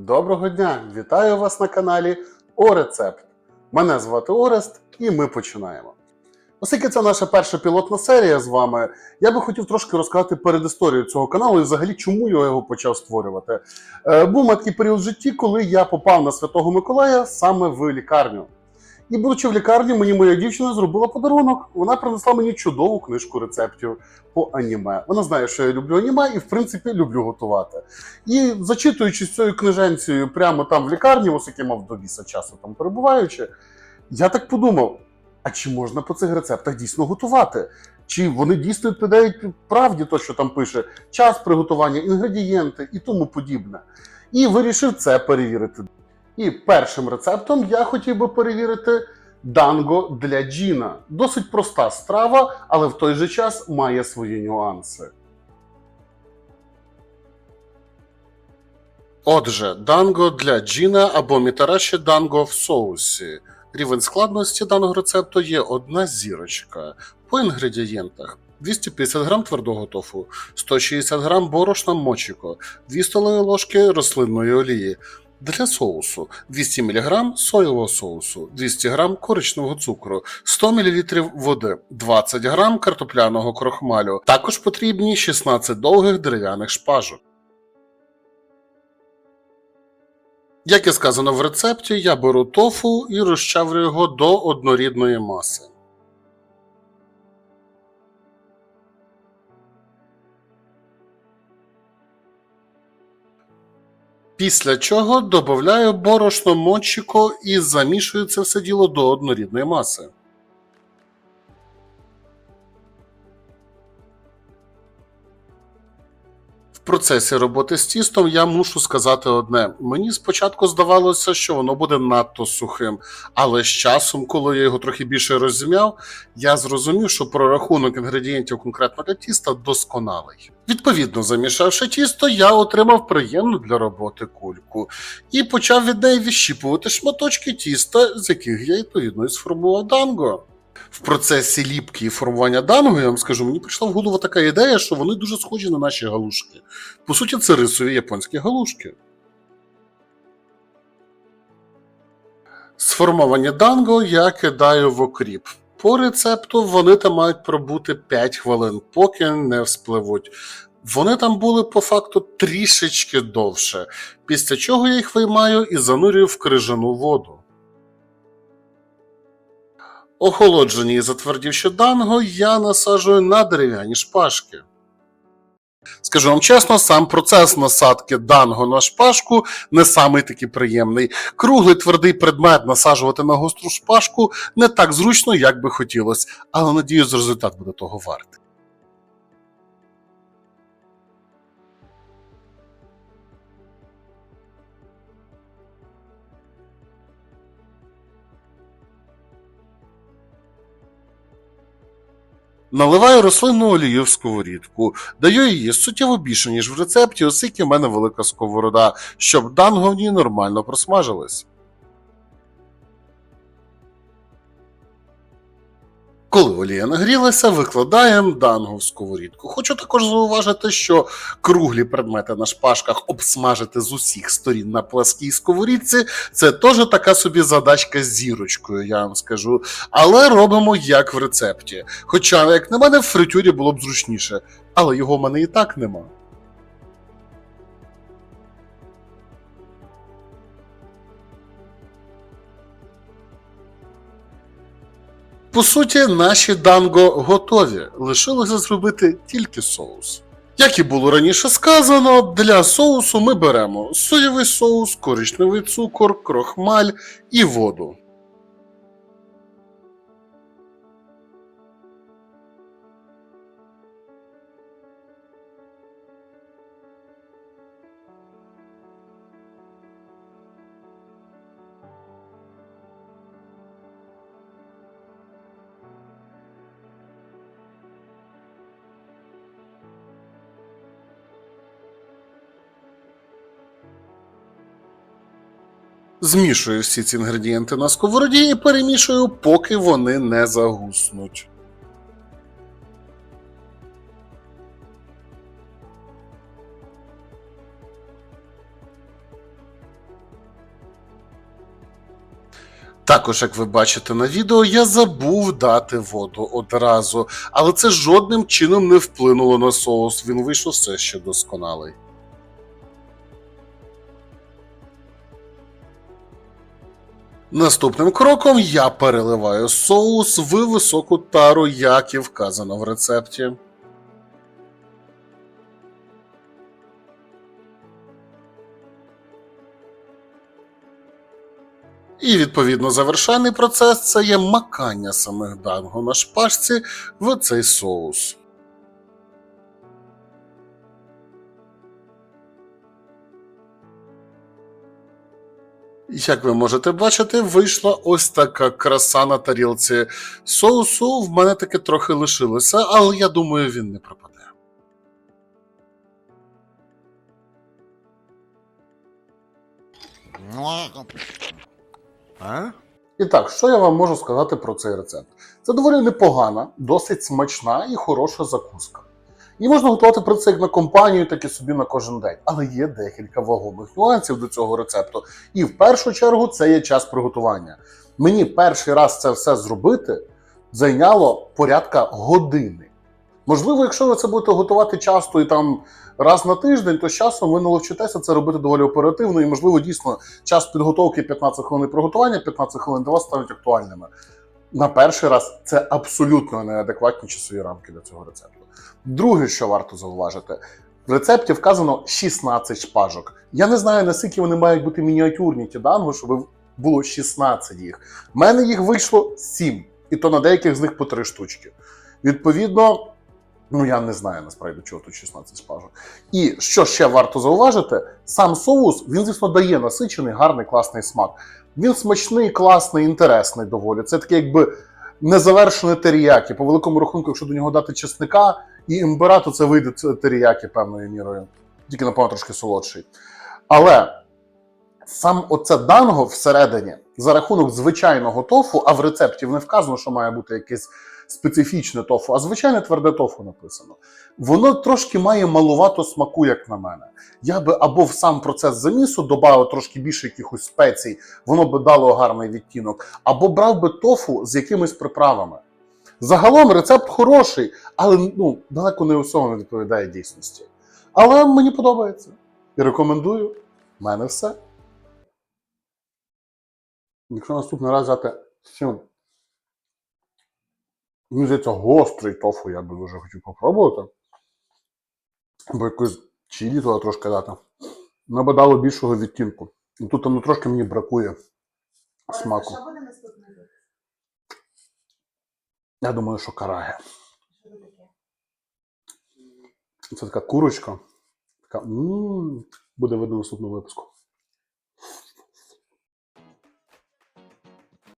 Доброго дня! Вітаю вас на каналі Орецепт. Мене звати Орест, і ми починаємо. Оскільки це наша перша пілотна серія з вами, я би хотів трошки розказати передісторію цього каналу і взагалі чому я його почав створювати. Е, був маткий період в житті, коли я попав на Святого Миколая саме в лікарню. І будучи в лікарні, мені моя дівчина зробила подарунок. Вона принесла мені чудову книжку рецептів по аніме. Вона знає, що я люблю аніме і, в принципі, люблю готувати. І зачитуючись цією книженцією прямо там в лікарні, оскільки мав до біса часу там перебуваючи, я так подумав: а чи можна по цих рецептах дійсно готувати? Чи вони дійсно відповідають правді, то, що там пише, час приготування, інгредієнти і тому подібне. І вирішив це перевірити. І першим рецептом я хотів би перевірити данго для джіна. Досить проста страва, але в той же час має свої нюанси. Отже, данго для джіна або мітараші данго в соусі. Рівень складності даного рецепту є одна зірочка. По інгредієнтах 250 г твердого тофу, 160 г борошна мочіко, 2 столові ложки рослинної олії. Для соусу 200 мг соєвого соусу, 200 г коричневого цукру, 100 мл води, 20 г картопляного крохмалю. Також потрібні 16 довгих дерев'яних шпажок. Як і сказано в рецепті, я беру тофу і розчавлю його до однорідної маси. Після чого додаю борошно мочіко і замішую це все діло до однорідної маси. Процесі роботи з тістом я мушу сказати одне: мені спочатку здавалося, що воно буде надто сухим, але з часом, коли я його трохи більше розім'яв, я зрозумів, що прорахунок інгредієнтів конкретно для тіста досконалий. Відповідно, замішавши тісто, я отримав приємну для роботи кульку і почав від неї відщіпувати шматочки тіста, з яких я відповідно і сформував данго. В процесі ліпки і формування даного, я вам скажу, мені прийшла в голову така ідея, що вони дуже схожі на наші галушки. По суті, це рисові японські галушки. Сформовані данго я кидаю в окріп. По рецепту вони там мають пробути 5 хвилин, поки не вспливуть. Вони там були по факту трішечки довше, після чого я їх виймаю і занурюю в крижану воду. Охолоджені і затвердівши данго, я насаджую на дерев'яні шпажки. Скажу вам чесно, сам процес насадки данго на шпажку не самий такий приємний. Круглий твердий предмет насаджувати на гостру шпажку не так зручно, як би хотілося, але надіюсь, результат буде того вартий. Наливаю рослинну олію в сковорідку, даю її суттєво більше, ніж в рецепті, оскільки в мене велика сковорода, щоб данговні нормально просмажилось. Коли олія нагрілася, викладаємо данго в сковорідку. Хочу також зауважити, що круглі предмети на шпажках обсмажити з усіх сторін на пласкій сковорідці це теж така собі задачка з зірочкою, я вам скажу. Але робимо як в рецепті. Хоча, як на мене, в фритюрі було б зручніше, але його в мене і так нема. По суті, наші данго готові. Лишилося зробити тільки соус. Як і було раніше сказано, для соусу ми беремо соєвий соус, коричневий цукор, крохмаль і воду. Змішую всі ці інгредієнти на сковороді і перемішую, поки вони не загуснуть. Також, як ви бачите на відео, я забув дати воду одразу, але це жодним чином не вплинуло на соус. Він вийшов все ще досконалий. Наступним кроком я переливаю соус в високу тару, як і вказано в рецепті. І відповідно завершальний процес це є макання самих данго на шпажці в цей соус. Як ви можете бачити, вийшла ось така краса на тарілці соусу. В мене таки трохи лишилося, але я думаю, він не пропаде. А? І так, що я вам можу сказати про цей рецепт? Це доволі непогана, досить смачна і хороша закуска. Її можна готувати про це як на компанію, так і собі на кожен день. Але є декілька вагомих нюансів до цього рецепту. І в першу чергу це є час приготування. Мені перший раз це все зробити зайняло порядка години. Можливо, якщо ви це будете готувати часто і там раз на тиждень, то з часом ви наловчитеся це робити доволі оперативно, і можливо дійсно час підготовки 15 хвилин приготування, 15 хвилин для вас стануть актуальними. На перший раз це абсолютно неадекватні часові рамки для цього рецепту. Друге, що варто зауважити, в рецепті вказано 16 шпажок. Я не знаю, наскільки вони мають бути мініатюрні ті данго, щоб було 16 їх. У мене їх вийшло 7, і то на деяких з них по 3 штучки. Відповідно, ну я не знаю насправді, чого тут 16 шпажок. І що ще варто зауважити, сам соус він, звісно, дає насичений, гарний, класний смак. Він смачний, класний, інтересний доволі. Це таке, якби незавершене теріякі. По великому рахунку, якщо до нього дати чесника і імбира, то це вийде теріякі певною мірою. Тільки, напевно, трошки солодший. Але сам оце данго всередині за рахунок звичайного тофу, а в рецепті не вказано, що має бути якесь специфічне тофу, а звичайне тверде тофу написано. Воно трошки має малувато смаку, як на мене. Я би або в сам процес замісу додав трошки більше якихось спецій, воно би дало гарний відтінок, або брав би тофу з якимись приправами. Загалом рецепт хороший, але ну, далеко не усього не відповідає дійсності. Але мені подобається. І рекомендую. У мене все. Якщо наступний раз взяти цю, мені здається, гострий тофу, я би дуже хотів попробувати. Або якусь чилі туди трошки дати. Воно би дало більшого відтінку. Ну, Тут ну, трошки мені бракує смаку. Що буде наступний? Я думаю, що карає. Що це таке? Це така курочка. Така, м буде видно в наступному випуску.